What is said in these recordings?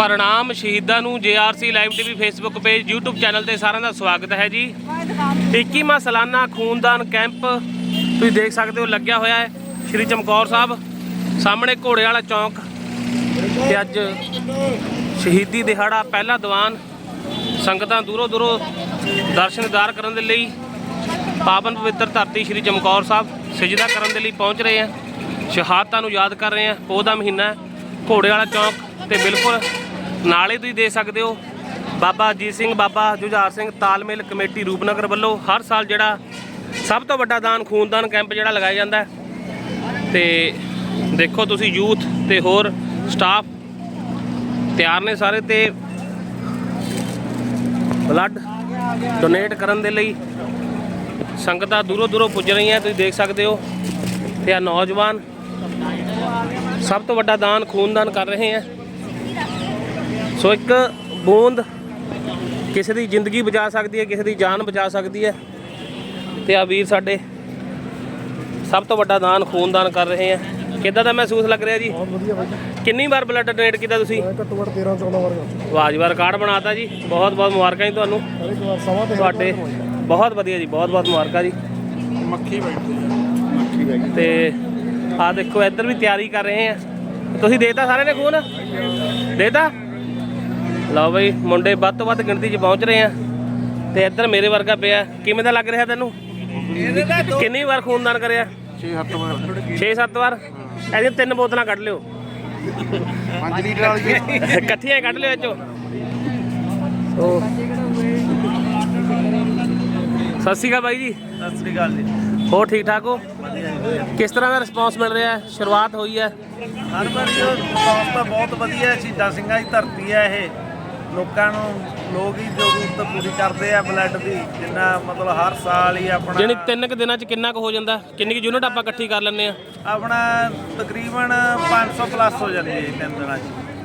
ਪ੍ਰਣਾਮ ਸ਼ਹੀਦਾਂ ਨੂੰ JRC live TV Facebook page, YouTube channel ਤੇ ਸਾਰਿਆਂ ਦਾ ਸਵਾਗਤ ਹੈ ਜੀ। 21ਵਾਂ ਸਾਲਾਨਾ ਖੂਨਦਾਨ ਕੈਂਪ ਤੁਸੀਂ ਦੇਖ ਸਕਦੇ ਹੋ, ਲੱਗਿਆ ਹੋਇਆ ਹੈ। ਸ਼੍ਰੀ ਚਮਕੌਰ ਸਾਹਿਬ, ਸਾਹਮਣੇ ਘੋੜੇ ਵਾਲਾ ਚੌਂਕ ਤੇ ਅੱਜ ਸ਼ਹੀਦੀ ਦਿਹਾੜਾ, ਪਹਿਲਾ ਦੀਵਾਨ ਸੰਗਤਾਂ ਦੂਰੋਂ ਦੂਰੋਂ ਦਰਸ਼ਨਦਾਰ ਕਰਨ ਦੇ ਲਈ ਪਾਵਨ ਪਵਿੱਤਰ ਧਰਤੀ ਸ਼੍ਰੀ ਚਮਕੌਰ ਸਾਹਿਬ ਸਜਦਾ ਕਰਨ ਦੇ ਲਈ ਪਹੁੰਚ ਰਹੇ ਆ। ਸ਼ਹਾਦਤਾਂ ਨੂੰ ਯਾਦ ਕਰ ਰਹੇ ਆ। ਪੋਹ ਦਾ ਮਹੀਨਾ ਘੋੜੇ ਵਾਲਾ ਚੌਂਕ ਤੇ ਬਿਲਕੁਲ ਨਾਲੇ ਤੁਸੀਂ ਦੇ ਸਕਦੇ ਹੋ ਬਾਬਾ ਅਜੀਤ ਸਿੰਘ, ਬਾਬਾ ਜੁਝਾਰ ਸਿੰਘ ਤਾਲਮੇਲ ਕਮੇਟੀ ਰੂਪਨਗਰ ਵੱਲੋਂ ਹਰ ਸਾਲ ਜਿਹੜਾ ਸਭ ਤੋਂ ਵੱਡਾ ਦਾਨ, ਖੂਨਦਾਨ ਕੈਂਪ ਜਿਹੜਾ ਲਗਾਇਆ ਜਾਂਦਾ ਹੈ। ਤੇ ਦੇਖੋ ਤੁਸੀਂ ਯੂਥ ਤੇ ਹੋਰ ਸਟਾਫ ਤਿਆਰ ਨੇ ਸਾਰੇ ਤੇ ਬਲੱਡ ਡੋਨੇਟ ਕਰਨ ਦੇ ਲਈ ਸੰਗਤਾਂ ਦੂਰੋਂ ਦੂਰੋਂ ਪੁੱਜ ਰਹੀਆਂ, ਤੁਸੀਂ ਦੇਖ ਸਕਦੇ ਹੋ। ਤੇ ਆ ਨੌਜਵਾਨ ਸਭ ਤੋਂ ਵੱਡਾ ਦਾਨ, ਖੂਨਦਾਨ ਕਰ ਰਹੇ ਆ ਸੋ ਇੱਕ ਬੂੰਦ ਕਿਸੇ ਦੀ ਜ਼ਿੰਦਗੀ ਬਚਾ ਸਕਦੀ ਹੈ ਕਿਸੇ ਦੀ ਜਾਨ ਬਚਾ ਸਕਦੀ ਹੈ। ਤੇ ਆ ਵੀਰ ਸਾਡੇ ਸਭ ਤੋਂ ਵੱਡਾ ਦਾਨ ਖੂਨਦਾਨ ਕਰ ਰਹੇ ਆ ਕਿੱਦਾਂ ਦਾ ਮਹਿਸੂਸ ਲੱਗ ਰਿਹਾ ਜੀ? ਬਹੁਤ ਵਧੀਆ ਬਾਈ ਕਿੰਨੀ ਵਾਰ ਬਲੱਡ ਡੋਨੇਟ ਕੀਤਾ ਤੁਸੀਂ? ਘੱਟੋ ਘੱਟ 13 14 ਵਾਰ ਕਰ ਵਾਹ ਜੀ ਵਾਹ ਰਿਕਾਰਡ ਬਣਾਤਾ ਜੀ। ਬਹੁਤ ਬਹੁਤ ਮੁਬਾਰਕਾਂ ਜੀ ਤੁਹਾਨੂੰ। ਹਰ ਇੱਕ ਵਾਰ ਸਮਾਂ ਤੇ ਤੁਹਾਡੇ ਬਹੁਤ ਵਧੀਆ ਜੀ ਬਹੁਤ ਬਹੁਤ ਮੁਬਾਰਕਾਂ ਜੀ। ਮੱਖੀ ਬੈਠੀ ਹੈ। ਮੱਖੀ ਬੈਠੀ ਤੇ ਆ ਦੇਖੋ ਇੱਧਰ ਵੀ ਤਿਆਰੀ ਕਰ ਰਹੇ ਆ ਤੁਸੀਂ ਦੇਤਾ ਸਾਰਿਆਂ ਨੇ ਖੂਨ? ਦੇਤਾ? ਲਓ ਬਈ ਮੁੰਡੇ ਵੱਧ ਤੋਂ ਵੱਧ ਗਿਣਤੀ 'ਚ ਪਹੁੰਚ ਰਹੇ ਆ ਤੇ ਇੱਧਰ ਮੇਰੇ ਵਰਗਾ ਪਿਆ। ਕਿਵੇਂ ਦਾ ਲੱਗ ਰਿਹਾ ਤੈਨੂੰ? ਕਿੰਨੀ ਵਾਰ ਖੂਨਦਾਨ ਕਰਿਆ? 6 7 ਵਾਰ। 6-7 ਵਾਰ? ਇਹਦੀਆਂ ਤਿੰਨ ਬੋਤਲਾਂ ਕੱਢ ਲਿਓ। 5 ਲੀਟਰ ਵਾਲੀ ਇਕੱਠੀਆਂ ਕੱਢ ਲਿਓ ਇਹ ਚੋਂ। ਸੋ ਸਤਿ ਸ਼੍ਰੀ ਅਕਾਲ ਬਾਈ ਜੀ। ਸਤਿ ਸ੍ਰੀ ਅਕਾਲ ਜੀ। ਹੋਰ ਠੀਕ ਠਾਕ ਹੋ? ਕਿਸ ਤਰ੍ਹਾਂ ਦਾ ਰਿਸਪੌਂਸ ਮਿਲ ਰਿਹਾ? ਹੈ ਸ਼ੁਰੂਆਤ ਹੋਈ ਹੈ। ਹਰ ਵਾਰੀ ਰਿਸਪੌਂਸ ਤਾਂ ਬਹੁਤ ਵਧੀਆ ਹੈ ਸ਼ਹੀਦਾਂ ਸਿੰਘਾਂ ਦੀ ਧਰਤੀ ਹੈ ਇਹ। ਲੋਕਾਂ ਨੂੰ ਲੋਕ ਹੀ ਜ਼ਰੂਰਤ ਪੂਰੀ ਕਰਦੇ ਆ ਬਲੱਡ ਦੀ ਜਿੰਨਾ ਮਤਲਬ ਹਰ ਸਾਲ ਹੀ ਆਪਣਾ ਜਾਣੀ ਤਿੰਨ ਕੁ ਦਿਨਾਂ ਚ ਕਿੰਨਾ ਕੁ ਹੋ ਜਾਂਦਾ? ਕਿੰਨੀ ਕੁ ਯੂਨਿਟ ਆਪਾਂ ਇਕੱਠੀ ਕਰ ਲੈਂਦੇ ਆ? ਆਪਣਾ ਤਕਰੀਬਨ 500 ਪਲੱਸ ਹੋ ਜਾਂਦੀ ਹੈ ਜੀ ਤਿੰਨ ਦਿਨਾਂ 'ਚ।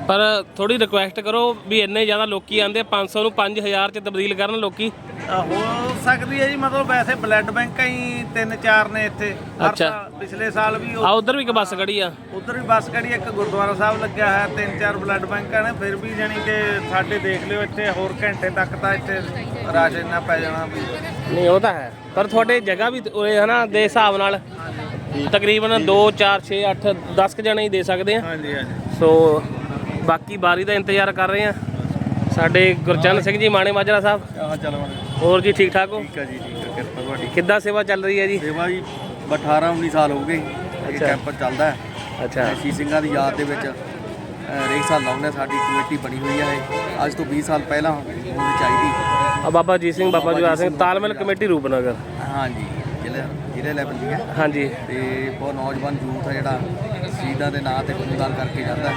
ਪਰ ਥੋੜੀ ਰਿਕੁਐਸਟ ਕਰੋ ਵੀ ਇੰਨੇ ਜ਼ਿਆਦਾ ਲੋਕੀ ਆਂਦੇ 500 ਨੂੰ 5000 ਚ ਤਬਦੀਲ ਕਰਨ ਲੋਕੀ। ਹੋ ਸਕਦੀ ਹੈ ਜੀ ਮਤਲਬ ਵੈਸੇ ਬਲੱਡ ਬੈਂਕਾਂ ਹੀ ਤਿੰਨ ਚਾਰ ਨੇ ਇੱਥੇ। ਹਰ ਅੱਛਾ। ਸਾਲ ਪਿਛਲੇ ਸਾਲ ਵੀ ਆ ਉਧਰ ਵੀ ਇੱਕ ਬੱਸ ਖੜੀ ਆ। ਉਧਰ ਵੀ ਬੱਸ ਖੜੀ ਹੈ, ਇੱਕ ਗੁਰਦੁਆਰਾ ਸਾਹਿਬ ਲੱਗਿਆ ਹੋਇਆ ਤਿੰਨ ਚਾਰ ਬਲੱਡ ਬੈਂਕਾਂ ਨੇ ਫਿਰ ਵੀ ਜਾਣੀ ਕਿ ਸਾਡੇ ਦੇਖ ਲਿਓ ਇੱਥੇ ਹੋਰ ਘੰਟੇ ਤੱਕ ਤਾਂ ਇੱਥੇ ਰਸ਼ ਇੰਨਾ ਪੈ ਜਾਣਾ ਵੀ। ਨਹੀਂ ਉਹ ਤਾਂ ਹੈ। ਪਰ ਤੁਹਾਡੇ ਜਗ੍ਹਾ ਵੀ ਉਰੇ ਹਨਾ ਦੇ ਹਿਸਾਬ ਨਾਲ। ਤਕਰੀਬਨ 2 4 6 8 10 ਕ ਜਣੇ ਹੀ ਦੇ ਸਕਦੇ ਆ। ਹਾਂਜੀ ਹਾਂਜੀ। ਸੋ ਬਾਕੀ ਬਾਰੀ ਦਾ ਇੰਤਜ਼ਾਰ ਕਰ ਰਹੇ ਆ। ਸਾਡੇ ਗੁਰਚਰਨ ਸਿੰਘ ਜੀ ਮਾਣੇ ਮਾਜਰਾ ਸਾਹਿਬ। ਹਾਂ ਚਲੋ ਹੋਰ ਜੀ ਠੀਕ ਠਾਕ ਹੋ? ਠੀਕ ਹੈ ਜੀ ਠੀਕ ਹੈ ਕਿਰਪਾ ਤੁਹਾਡੀ। ਕਿੱਦਾਂ ਸੇਵਾ ਚੱਲ ਰਹੀ ਹੈ ਜੀ? ਸੇਵਾ ਜੀ 18 19 ਸਾਲ ਹੋ ਗਏ। ਇਹ ਅੱਛਾ। ਕੈਂਪ ਚੱਲਦਾ ਹੈ। ਅੱਛਾ। ਸ਼ੀ ਸਿੰਘਾਂ ਦੀ ਯਾਦ ਦੇ ਵਿੱਚ ਅਹ, ਹਰੇਕ ਸਾਲ ਲਾਉਂਦੇ ਹਾਂ, ਸਾਡੀ ਕਮੇਟੀ ਬਣੀ ਹੋਈ ਹੈ ਇਹ। ਅੱਜ ਤੋਂ 20 ਸਾਲ ਪਹਿਲਾਂ ਹੋਣੀ ਚਾਹੀਦੀ। ਆ ਬਾਬਾ ਜੀ ਸਿੰਘ ਬਾਬਾ ਜਵਾਹਰ ਸਿੰਘ ਤਾਲਮੇਲ ਕਮੇਟੀ ਰੂਪਨਗਰ। ਹਾਂਜੀ ਜ਼ਿਲ੍ਹੇ ਜ਼ਿਲ੍ਹੇ ਲੈਵਲ ਦੀ ਹੈ। ਹਾਂਜੀ। ਤੇ ਬਹੁਤ ਨੌਜਵਾਨ ਯੂਥ ਹੈ ਜਿਹੜਾ ਸ਼ਹੀਦਾਂ ਦੇ ਨਾਂ ਤੇ ਖੂਨਦਾਨ ਕਰਕੇ ਜਾਂਦਾ ਹੈ।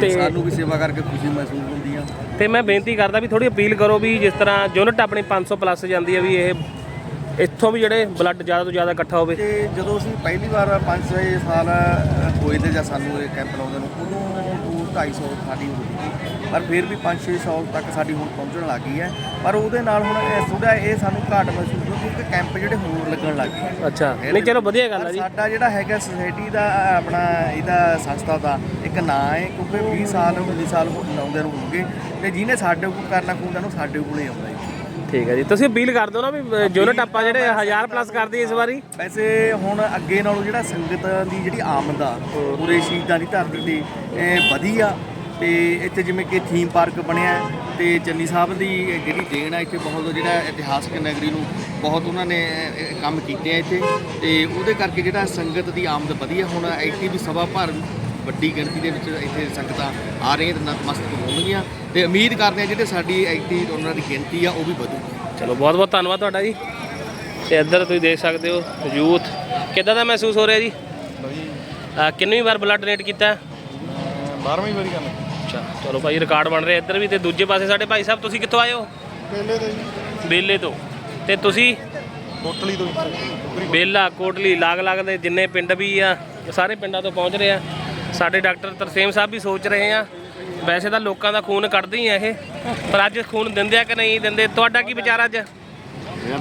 ਤੇ ਸਾਨੂੰ ਵੀ ਸੇਵਾ ਕਰਕੇ ਖੁਸ਼ੀ ਮਹਿਸੂਸ ਹੁੰਦੀ ਆ। ਤੇ ਮੈਂ ਬੇਨਤੀ ਕਰਦਾ ਵੀ ਥੋੜੀ ਅਪੀਲ ਕਰੋ ਵੀ ਜਿਸ ਤਰ੍ਹਾਂ ਯੂਨਿਟ ਆਪਣੀ 500 ਪਲੱਸ ਜਾਂਦੀ ਹੈ ਵੀ ਇਹ ਇੱਥੋਂ ਵੀ ਜਿਹੜੇ ਬਲੱਡ ਜ਼ਿਆਦਾ ਤੋਂ ਜ਼ਿਆਦਾ ਇਕੱਠਾ ਹੋਵੇ। ਤੇ ਜਦੋਂ ਅਸੀਂ ਪਹਿਲੀ ਵਾਰ 5-6 ਸਾਲ ਹੋਏ ਤੇ ਜਾਂ ਸਾਨੂੰ ਇਹ ਕੈਂਪ ਲਾਉਂਦੇ ਨੂੰ ਉਦੋਂ 250 ਸਾਡੀ ਹੁੰਦੀ ਸੀ। ਪਰ ਫਿਰ ਵੀ 5-600 ਤੱਕ ਸਾਡੀ ਹੁਣ ਪਹੁੰਚਣ ਲੱਗ ਗਈ ਹੈ। ਪਰ ਉਹਦੇ ਨਾਲ ਹੁਣ ਥੋੜਾ ਇਹ ਸਾਨੂੰ ਘਾਟ ਮਹਿਸੂਸ ਹੋ ਕਿਉਂਕਿ ਕੈਂਪ ਜਿਹੜੇ ਹੋਰ ਲੱਗਣ ਲੱਗ ਗਏ। ਅੱਛਾ। ਨਹੀਂ ਚਲੋ ਵਧੀਆ ਗੱਲ ਹੈ ਜੀ। ਸਾਡਾ ਜਿਹੜਾ ਹੈਗਾ ਸੁਸਾਇਟੀ ਦਾ ਆਪਣਾ ਇਹਦਾ ਸੰਸਥਾ ਦਾ ਇੱਕ ਨਾਂ ਹੈ ਕਿਉਂਕਿ 20 ਸਾਲ 19 ਸਾਲ ਲਾਉਂਦੇ ਨੂੰ ਹੋ ਗਏ ਤੇ ਜਿਹਨੇ ਸਾਡੇ ਕੋਲ ਕਰਨਾ ਖੂੰਦਾ ਨੂੰ ਸਾਡੇ ਕੋਲੇ ਆਉਂਦਾ ਜੀ। ਠੀਕ ਹੈ ਜੀ। ਤੁਸੀਂ ਅਪੀਲ ਕਰ ਦਿਓ ਨਾ ਵੀ ਯੂਨਿਟ ਆਪਾਂ ਜਿਹੜੇ 1000 ਪਲੱਸ ਕਰਦੀ ਇਸ ਵਾਰੀ। ਵੈਸੇ ਹੁਣ ਅੱਗੇ ਨਾਲੋਂ ਜਿਹੜਾ ਸੰਗਤ ਦੀ ਜਿਹੜੀ ਆਮਦ ਆ ਪੂਰੇ ਸ਼ਹੀਦਾਂ ਦੀ ਧਰਤੀ ਤੇ ਵਧੀ ਆ। ਤੇ ਇੱਥੇ ਜਿਵੇਂ ਕਿ ਥੀਮ ਪਾਰਕ ਬਣਿਆ ਹੈ ਤੇ ਚੰਨੀ ਸਾਹਿਬ ਦੀ ਜਿਹੜੀ ਦੇਣ ਆ ਇੱਥੇ ਬਹੁਤ ਜਿਹੜਾ ਇਤਿਹਾਸਕ ਨਗਰੀ ਨੂੰ ਬਹੁਤ ਉਹਨਾਂ ਨੇ ਕੰਮ ਕੀਤੇ ਆ ਇੱਥੇ ਤੇ ਉਹਦੇ ਕਰਕੇ ਜਿਹੜਾ ਸੰਗਤ ਦੀ ਆਮਦ ਵਧੀ ਆ ਹੁਣ ਐਕਟਿਵ ਵੀ ਸਭਾ ਭਰ ਵੱਡੀ ਗਿਣਤੀ ਦੇ ਵਿੱਚ ਇੱਥੇ ਸੰਗਤਾਂ ਆ ਰਹੀਆਂ ਤੇ ਨਤਮਸਤਕ ਹੋਣਗੀਆਂ ਤੇ ਉਮੀਦ ਕਰਦੇ ਆ ਜਿਹੜੇ ਸਾਡੀ ਐਕਟਿਵ ਉਹਨਾਂ ਦੀ ਗਿਣਤੀ ਆ ਉਹ ਵੀ ਵਧੂਗੀ ਚਲੋ ਬਹੁਤ ਬਹੁਤ ਧੰਨਵਾਦ ਤੁਹਾਡਾ ਜੀ। ਤੇ ਇੱਧਰ ਤੁਸੀਂ ਦੇਖ ਸਕਦੇ ਹੋ ਯੂਥ। ਕਿੱਦਾਂ ਦਾ ਮਹਿਸੂਸ ਹੋ ਰਿਹਾ ਜੀ? ਕਿੰਨੀ ਵਾਰ ਬਲੱਡ ਡੋਨੇਟ ਕੀਤਾ? 12ਵੀਂ ਵਾਰੀ ਗੱਲ ਅੱਛਾ ਚਲੋ ਭਾਈ ਰਿਕਾਰਡ ਬਣ ਰਿਹਾ ਇੱਧਰ ਵੀ ਤੇ ਦੂਜੇ ਪਾਸੇ ਸਾਡੇ ਭਾਈ ਸਾਹਿਬ ਤੁਸੀਂ ਕਿੱਥੋਂ ਆਏ ਹੋ? ਪਹਿਲੇ ਤੇ ਜੀ। ਬੇਲੇ ਤੋਂ। ਤੇ ਤੁਸੀਂ? ਕੋਟਲੀ ਤੋਂ। ਬੇਲਾ ਕੋਟਲੀ ਲਾਗ ਲਾਗ ਦੇ ਜਿੰਨੇ ਪਿੰਡ ਵੀ ਆ ਸਾਰੇ ਪਿੰਡਾਂ ਤੋਂ ਪਹੁੰਚ ਰਹੇ ਆ। ਸਾਡੇ ਡਾਕਟਰ ਤਰਸੇਮ ਸਾਹਿਬ ਵੀ ਸੋਚ ਰਹੇ ਆ ਵੈਸੇ ਤਾਂ ਲੋਕਾਂ ਦਾ ਖੂਨ ਕੱਢਦੇ ਹੀ ਆ ਇਹ ਪਰ ਅੱਜ ਖੂਨ ਦਿੰਦੇ ਆ ਕਿ ਨਹੀਂ ਦਿੰਦੇ? ਤੁਹਾਡਾ ਕੀ ਵਿਚਾਰ ਅੱਜ?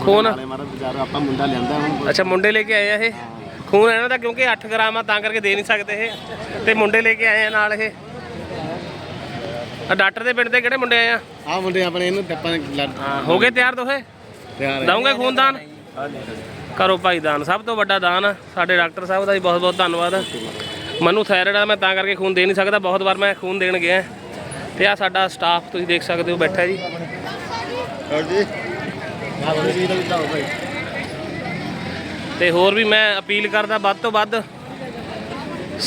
ਖੂਨ? ਆਪਾਂ ਮੁੰਡਾ ਅੱਛਾ ਮੁੰਡੇ ਲੈ ਕੇ ਆਏ ਆ ਇਹ? ਖੂਨ ਇਹਨਾਂ ਦਾ ਕਿਉਂਕਿ 8 ਗ੍ਰਾਮ ਆ ਤਾਂ ਕਰਕੇ ਦੇ ਨਹੀਂ ਸਕਦੇ ਇਹ। ਤੇ ਮੁੰਡੇ ਲੈ ਕੇ ਆਏ ਆ ਨਾਲ ਇਹ। ਆ ਡਾਕਟਰ ਦੇ ਪਿੰਡ ਦੇ ਕਿਹੜੇ ਮੁੰਡੇ ਆਏ ਆ? ਆ ਮੁੰਡੇ ਆਪਣੇ ਇਹਨੂੰ ਟੱਪਾਂ ਹਾਂ ਹੋ ਗਏ ਤਿਆਰ ਦੋਹੇ? ਤਿਆਰ ਦਊਂਗੇ ਖੂਨਦਾਨ ਕਰੋ ਭਾਈ ਦਾਨ ਸਭ ਤੋਂ ਵੱਡਾ ਦਾਨ ਆ। ਸਾਡੇ ਡਾਕਟਰ ਸਾਹਿਬ ਦਾ ਵੀ ਬਹੁਤ ਬਹੁਤ ਧੰਨਵਾਦ। ਮੈਨੂੰ ਥਾਇਰਾਇਡ ਆ ਮੈਂ ਤਾਂ ਕਰਕੇ ਖੂਨ ਦੇ ਨਹੀਂ ਸਕਦਾ ਬਹੁਤ ਵਾਰ ਮੈਂ ਖੂਨ ਦੇਣ ਗਿਆ। ਤੇ ਆ ਸਾਡਾ ਸਟਾਫ ਤੁਸੀਂ ਦੇਖ ਸਕਦੇ ਹੋ ਬੈਠਾ ਜੀ। ਤੇ ਹੋਰ ਵੀ ਮੈਂ ਅਪੀਲ ਕਰਦਾ ਵੱਧ ਤੋਂ ਵੱਧ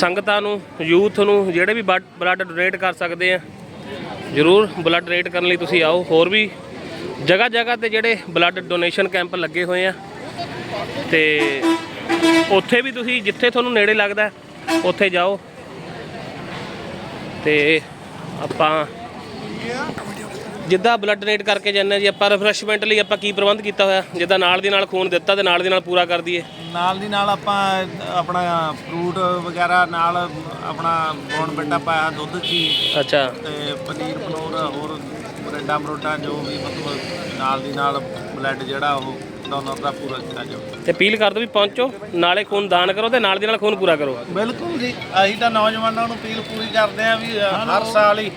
ਸੰਗਤਾਂ ਨੂੰ ਯੂਥ ਨੂੰ ਜਿਹੜੇ ਵੀ ਬਲੱਡ ਡੋਨੇਟ ਕਰ ਸਕਦੇ ਆ ਜਰੂਰ ਬਲੱਡ ਡੋਨੇਟ ਕਰਨ ਲਈ ਤੁਸੀਂ ਆਓ। ਹੋਰ ਵੀ ਜਗ੍ਹਾ ਜਗ੍ਹਾ ਤੇ ਜਿਹੜੇ ਬਲੱਡ ਡੋਨੇਸ਼ਨ ਕੈਂਪ ਲੱਗੇ ਹੋਏ ਆ। ਤੇ ਉੱਥੇ ਵੀ ਤੁਸੀਂ ਜਿੱਥੇ ਤੁਹਾਨੂੰ ਨੇੜੇ ਲੱਗਦਾ, ਉੱਥੇ ਜਾਓ। ਤੇ ਆਪਾਂ ਜਿੱਦਾਂ ਬਲੱਡ ਡੋਨੇਟ ਕਰਕੇ ਜਾਂਦੇ ਜੀ ਆਪਾਂ ਰਿਫਰੈਸ਼ਮੈਂਟ ਲਈ ਆਪਾਂ ਕੀ ਪ੍ਰਬੰਧ ਕੀਤਾ ਹੋਇਆ? ਜਿੱਦਾਂ ਨਾਲ ਦੀ ਨਾਲ ਖੂਨ ਦਿੱਤਾ ਤੇ ਨਾਲ ਦੀ ਨਾਲ ਪੂਰਾ ਕਰ ਦਈਏ। ਨਾਲ ਦੀ ਨਾਲ ਆਪਾਂ ਆਪਣਾ ਫਰੂਟ ਵਗੈਰਾ ਨਾਲ ਆਪਣਾ ਬੋਨ ਬੇਟਾ ਪਾਇਆ ਦੁੱਧ ਚੀ ਅੱਛਾ। ਤੇ ਪਨੀਰ ਪਨੂਰ ਹੋਰ ਬਰੈਡਾ ਮਰੋਟਾ ਜੋ ਵੀ ਮਤਲਬ ਨਾਲ ਦੀ ਨਾਲ ਬਲੱਡ ਜਿਹੜਾ ਉਹ ਡੋਨਰ ਦਾ ਪੂਰਾ ਕੀਤਾ ਜਾਓ ਤੇ ਅਪੀਲ ਕਰ ਦੋ ਵੀ ਪਹੁੰਚੋ ਨਾਲੇ ਖੂਨ ਦਾਨ ਕਰੋ ਤੇ ਨਾਲ ਦੀ ਨਾਲ ਖੂਨ ਪੂਰਾ ਕਰੋ। ਬਿਲਕੁਲ ਜੀ ਅਸੀਂ ਤਾਂ ਨੌਜਵਾਨਾਂ ਨੂੰ ਅਪੀਲ ਪੂਰੀ ਕਰਦੇ ਆ ਵੀ ਹਰ ਸਾਲ ਹੀ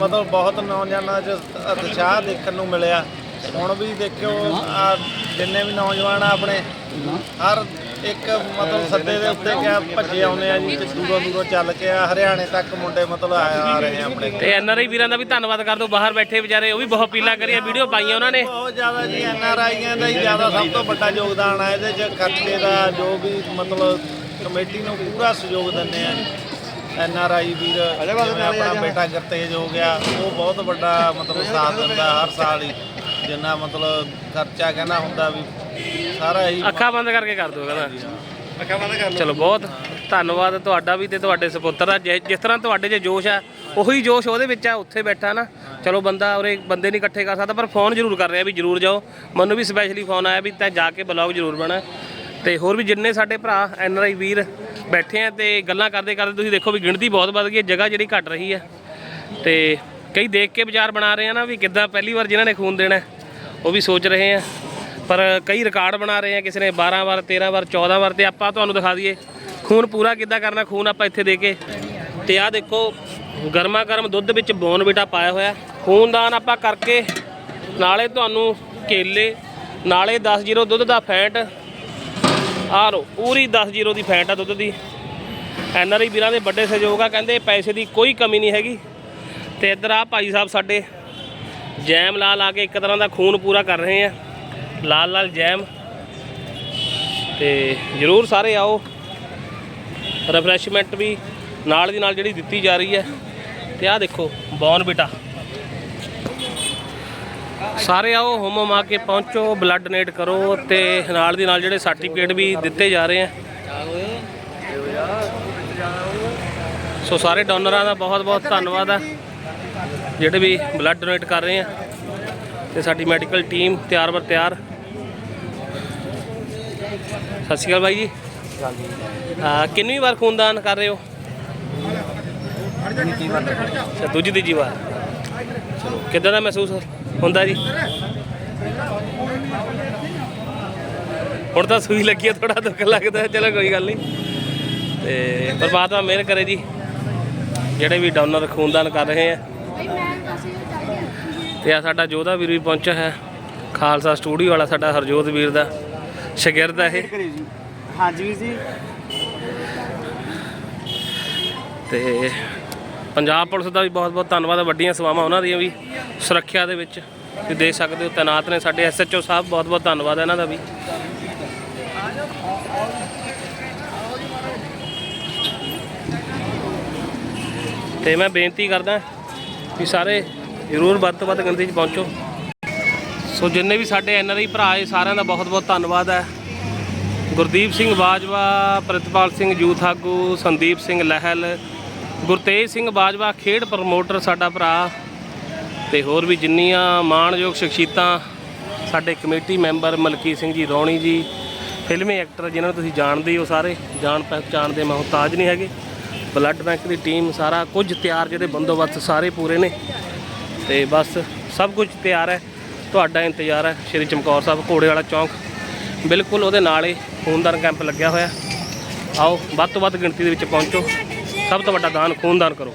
ਮਤਲਬ ਬਹੁਤ ਨੌਜਵਾਨਾਂ 'ਚ ਉਤਸ਼ਾਹ ਦੇਖਣ ਨੂੰ ਮਿਲਿਆ। ਹੁਣ ਵੀ ਦੇਖਿਓ ਆ ਜਿੰਨੇ ਵੀ ਨੌਜਵਾਨ ਆ ਆਪਣੇ ਹਰ ਇੱਕ ਮਤਲਬ ਸੱਦੇ ਦੇ ਉੱਤੇ ਕਿਆ ਭੱਜੇ ਆਉਂਦੇ ਆ ਜੀ ਤੇ ਦੂਰੋਂ ਦੂਰੋਂ ਚੱਲ ਕੇ ਆ ਹਰਿਆਣੇ ਤੱਕ ਮੁੰਡੇ ਮਤਲਬ ਆ ਆ ਰਹੇ ਆ ਆਪਣੇ ਤੇ ਐਨ ਆਰ ਆਈ ਵੀਰਾਂ ਦਾ ਵੀ ਧੰਨਵਾਦ ਕਰ ਦਿਓ ਬਾਹਰ ਬੈਠੇ ਵਿਚਾਰੇ ਉਹ ਵੀ ਬਹੁਤ ਅਪੀਲਾਂ ਕਰੀਆਂ ਵੀਡੀਓ ਪਾਈਆਂ ਉਹਨਾਂ ਨੇ। ਬਹੁਤ ਜ਼ਿਆਦਾ ਜੀ ਐਨ ਆਰ ਆਈਆਂ ਦਾ ਹੀ ਜ਼ਿਆਦਾ ਸਭ ਤੋਂ ਵੱਡਾ ਯੋਗਦਾਨ ਆ ਇਹਦੇ 'ਚ ਖਰਚੇ ਦਾ ਜੋ ਵੀ ਮਤਲਬ ਕਮੇਟੀ ਨੂੰ ਪੂਰਾ ਸਹਿਯੋਗ ਦਿੰਦੇ ਆ। ਐਨ ਆਰ ਆਈ ਵੀਰ ਜਿਵੇਂ ਆਪਣਾ ਬੇਟਾ ਗਰਤੇਜ ਹੋ ਗਿਆ ਉਹ ਬਹੁਤ ਵੱਡਾ ਮਤਲਬ ਸਾਥ ਦਿੰਦਾ ਹਰ ਸਾਲ ਹੀ। ਜਿੰਨਾ ਮਤਲਬ ਖਰਚਾ ਕਹਿੰਦਾ ਹੁੰਦਾ ਵੀ ਸਾਰਾ ਹੀ ਅੱਖਾਂ ਬੰਦ ਕਰਕੇ ਕਰ ਦਿਓ ਕਹਿੰਦਾ। ਚਲੋ ਬਹੁਤ ਧੰਨਵਾਦ ਤੁਹਾਡਾ ਵੀ ਤੇ ਤੁਹਾਡੇ ਸੁਪੁੱਤਰ ਦਾ। ਜਿ- ਜਿਸ ਤਰ੍ਹਾਂ ਤੁਹਾਡੇ 'ਚ ਜੋਸ਼ ਆ ਉਹੀ ਜੋਸ਼ ਉਹਦੇ ਵਿੱਚ ਆ ਉੱਥੇ ਬੈਠਾ ਨਾ। ਚਲੋ ਬੰਦਾ ਉਰੇ ਬੰਦੇ ਨਹੀਂ ਇਕੱਠੇ ਕਰ ਸਕਦਾ ਪਰ ਫੋਨ ਜ਼ਰੂਰ ਕਰ ਰਿਹਾ ਵੀ ਜ਼ਰੂਰ ਜਾਓ। ਮੈਨੂੰ ਵੀ ਸਪੈਸ਼ਲੀ ਫੋਨ ਆਇਆ ਵੀ ਤੈਂ ਜਾ ਕੇ ਬਲੌਗ ਜ਼ਰੂਰ ਬਣਾ। ਤੇ ਹੋਰ ਵੀ ਜਿੰਨੇ ਸਾਡੇ ਭਰਾ, ਐਨ ਆਰ ਆਈ ਵੀਰ ਬੈਠੇ ਆ ਤੇ ਗੱਲਾਂ ਕਰਦੇ ਕਰਦੇ ਤੁਸੀਂ ਦੇਖੋ ਵੀ ਗਿਣਤੀ ਬਹੁਤ ਵੱਧ ਗਈ ਹੈ, ਜਗ੍ਹਾ ਜਿਹੜੀ ਘਟ ਰਹੀ ਹੈ। ਤੇ ਕਈ ਦੇਖ ਕੇ ਵਿਚਾਰ ਬਣਾ ਰਹੇ ਆ ਨਾ ਵੀ ਕਿੱਦਾਂ ਪਹਿਲੀ ਵਾਰ ਜਿਨ੍ਹਾਂ ਨੇ ਖੂਨ ਦੇਣਾ ਉਹ ਵੀ ਸੋਚ ਰਹੇ ਆ। ਪਰ ਕਈ ਰਿਕਾਰਡ ਬਣਾ ਰਹੇ ਆ, ਕਿਸੇ ਨੇ 12 ਵਾਰ 13 ਵਾਰ 14 ਵਾਰ ਤੇ ਆਪਾਂ ਤੁਹਾਨੂੰ ਦਿਖਾ ਦਈਏ, ਖੂਨ ਪੂਰਾ ਕਿੱਦਾਂ ਕਰਨਾ, ਖੂਨ ਆਪਾਂ ਇੱਥੇ ਦੇ ਕੇ। ਤੇ ਆਹ ਦੇਖੋ, ਗਰਮਾ ਗਰਮ ਦੁੱਧ ਵਿੱਚ ਬੋਨਵੀਟਾ ਪਾਇਆ ਹੋਇਆ ਖੂਨਦਾਨ ਆਪਾਂ ਕਰਕੇ, ਨਾਲੇ ਤੁਹਾਨੂੰ ਕੇਲੇ, ਨਾਲੇ 10 ਜੀਰੋ ਦੁੱਧ ਦਾ ਫੈਟ ਆ ਲਓ, ਪੂਰੀ 10 ਜੀਰੋ ਦੀ ਫੈਟ ਆ ਦੁੱਧ ਦੀ। ਐਨ ਆਰ ਆਈ ਵੀਰਾਂ ਦੇ ਵੱਡੇ ਸਹਿਯੋਗ ਆ, ਕਹਿੰਦੇ ਪੈਸੇ ਦੀ ਕੋਈ ਕਮੀ ਨਹੀਂ ਹੈਗੀ। ਤੇ ਇੱਧਰ ਆ ਭਾਈ ਸਾਹਿਬ ਸਾਡੇ, ਜੈਮ ਲਾ ਲਾ ਕੇ ਇੱਕ ਤਰ੍ਹਾਂ ਦਾ ਖੂਨ ਪੂਰਾ ਕਰ ਰਹੇ ਆ। ਲਾਲ ਲਾਲ ਜੈਮ। ਤੇ ਜਰੂਰ ਸਾਰੇ ਆਓ। ਰਿਫਰੈਸ਼ਮੈਂਟ ਵੀ ਨਾਲ ਦੀ ਨਾਲ ਜਿਹੜੀ ਦਿੱਤੀ ਜਾ ਰਹੀ ਹੈ। ਤੇ ਆਹ ਦੇਖੋ ਬੌਨ ਬੇਟਾ। ਸਾਰੇ ਆਓ ਹੋਮੋ ਮਾ ਕੇ ਪਹੁੰਚੋ ਬਲੱਡ ਡੋਨੇਟ ਕਰੋ ਤੇ ਨਾਲ ਦੀ ਨਾਲ ਜਿਹੜੇ ਸਰਟੀਫਿਕੇਟ ਵੀ ਦਿੱਤੇ ਜਾ ਰਹੇ ਆ। ਸੋ ਸਾਰੇ ਡੋਨਰਾਂ ਦਾ ਬਹੁਤ ਬਹੁਤ ਧੰਨਵਾਦ ਆ ਜਿਹੜੇ ਵੀ ਬਲੱਡ ਡੋਨੇਟ ਕਰ ਰਹੇ ਆ। ਤੇ ਸਾਡੀ ਮੈਡੀਕਲ ਟੀਮ ਤਿਆਰ ਬਰ ਤਿਆਰ। ਸਤਿ ਸ਼੍ਰੀ ਅਕਾਲ ਬਾਈ ਜੀ। ਕਿੰਨੀ ਵਾਰ ਖੂਨਦਾਨ ਕਰ ਰਹੇ ਹੋ? ਅੱਛਾ ਦੂਜੀ ਤੀਜੀ ਵਾਰ। ਕਿੱਦਾਂ ਦਾ ਮਹਿਸੂਸ ਹੁੰਦਾ ਜੀ। ਹੁਣ ਤਾਂ ਸੂਈ ਲੱਗੀ ਹੈ ਥੋੜਾ ਦੁੱਖ ਲੱਗਦਾ ਚਲੋ ਕੋਈ ਗੱਲ ਨਹੀਂ। ਤੇ ਪਰਮਾਤਮਾ ਮਿਹਰ ਕਰੇ ਜੀ। ਜਿਹੜੇ ਵੀ ਡੋਨਰ ਖੂਨਦਾਨ ਕਰ ਰਹੇ ਆ। ਤੇ ਆ ਸਾਡਾ ਜੋਧਾ ਵੀਰ ਵੀ ਪਹੁੰਚਿਆ ਹੈ। ਖਾਲਸਾ ਸਟੂਡੀਓ ਵਾਲਾ ਸਾਡਾ ਹਰਜੋਤ ਵੀਰ ਦਾ ਸ਼ਾਗਿਰਦ ਹੈ ਇਹ। ਹਾਂਜੀ ਜੀ। ਤੇ ਪੰਜਾਬ ਪੁਲਿਸ ਦਾ ਵੀ ਬਹੁਤ ਬਹੁਤ ਧੰਨਵਾਦ ਵੱਡੀਆਂ ਸੇਵਾਵਾਂ ਉਹਨਾਂ ਦੀਆਂ ਵੀ। ਸੁਰੱਖਿਆ ਦੇ ਵਿੱਚ ਤੁਸੀਂ ਦੇਖ ਸਕਦੇ ਹੋ। ਤੈਨਾਤ ਨੇ ਸਾਡੇ ਐਸਐਚਓ ਸਾਹਿਬ, ਬਹੁਤ ਬਹੁਤ ਧੰਨਵਾਦ ਇਹਨਾਂ ਦਾ ਵੀ। ਤੇ ਮੈਂ ਬੇਨਤੀ ਕਰਦਾ ਵੀ ਸਾਰੇ ਜ਼ਰੂਰ ਵੱਧ ਤੋਂ ਵੱਧ ਗਿਣਤੀ 'ਚ ਪਹੁੰਚੋ। ਸੋ ਜਿੰਨੇ ਵੀ ਸਾਡੇ ਐਨਆਰਆਈ ਭਰਾ ਹੈ, ਸਾਰਿਆਂ ਦਾ ਬਹੁਤ ਬਹੁਤ ਧੰਨਵਾਦ ਹੈ। ਗੁਰਦੀਪ ਸਿੰਘ ਬਾਜਵਾ, ਪ੍ਰਿਤਪਾਲ ਸਿੰਘ ਯੂਥ ਆਗੂ ਸੰਦੀਪ ਸਿੰਘ ਲਹਿਲ, ਗੁਰਤੇਜ ਸਿੰਘ ਬਾਜਵਾ ਖੇਡ ਪ੍ਰਮੋਟਰ ਸਾਡਾ ਭਰਾ। ਤੇ ਹੋਰ ਵੀ ਜਿੰਨੀਆਂ ਮਾਣਯੋਗ ਸ਼ਖਸੀਅਤਾਂ ਸਾਡੇ ਕਮੇਟੀ ਮੈਂਬਰ ਮਲਕੀ ਸਿੰਘ ਜੀ, ਰੌਣੀ ਜੀ, ਫਿਲਮੀ ਐਕਟਰ ਜਿਨ੍ਹਾਂ ਨੂੰ ਤੁਸੀਂ ਜਾਣਦੇ ਹੋ ਸਾਰੇ, ਜਾਣ ਪਹਿਚਾਣ ਦੇ ਮੁਹਤਾਜ ਨਹੀਂ ਹੈਗੇ, ਬਲੱਡ ਬੈਂਕ ਦੀ ਟੀਮ ਸਾਰਾ ਕੁਝ ਤਿਆਰ ਜਿਹੜੇ ਬੰਦੋਬਸਤ ਸਾਰੇ ਪੂਰੇ ਨੇ ਤੇ ਬਸ ਸਭ ਕੁਝ ਤਿਆਰ ਹੈ, ਤੁਹਾਡਾ ਇੰਤਜ਼ਾਰ ਹੈ, ਸ਼੍ਰੀ ਚਮਕੌਰ ਸਾਹਿਬ ਘੋੜੇ ਵਾਲਾ ਚੌਂਕ, ਬਿਲਕੁਲ ਉਹਦੇ ਨਾਲ ਹੀ ਖੂਨਦਾਨ ਕੈਂਪ ਲੱਗਿਆ ਹੋਇਆ। ਆਓ, ਵੱਧ ਤੋਂ ਵੱਧ ਗਿਣਤੀ ਦੇ ਵਿੱਚ ਪਹੁੰਚੋ, ਸਭ ਤੋਂ ਵੱਡਾ ਦਾਨ ਖੂਨਦਾਨ ਕਰੋ।